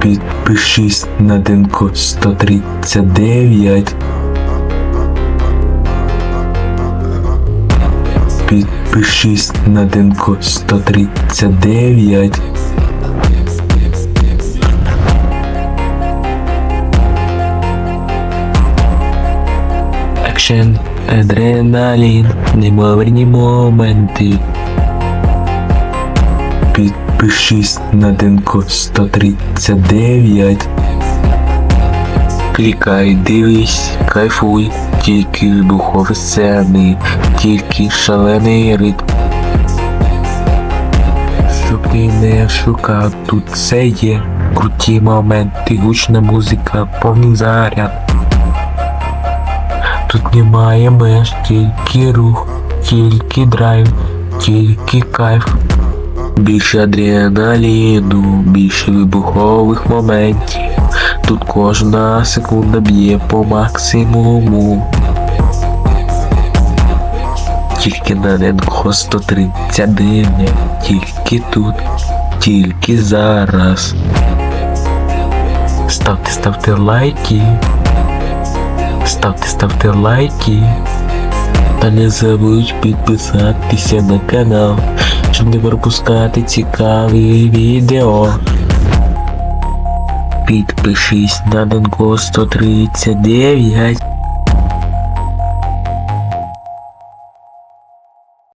Підпишись на Денко 139. Підпишись на Денко 139. Екшен, адреналін, неймовірні моменти. Підпишись на Денко 139. Клікай, дивись, кайфуй, тільки вибухові сцени, тільки шалений ритм. Щоб ти не шукав, тут все є. Круті моменти, гучна музика, повний заряд. Тут немає меж, тільки рух, тільки драйв, тільки кайф. Більше адреналіну, більше вибухових моментів. Тут кожна секунда б'є по максимуму. Тільки на Денко 139, тільки тут, тільки зараз. Ставте, ставте лайки. Ставте, ставте лайки. Та не забудь підписатися на канал, щоб не пропускати цікаві відео. Підпишись на Денко 139.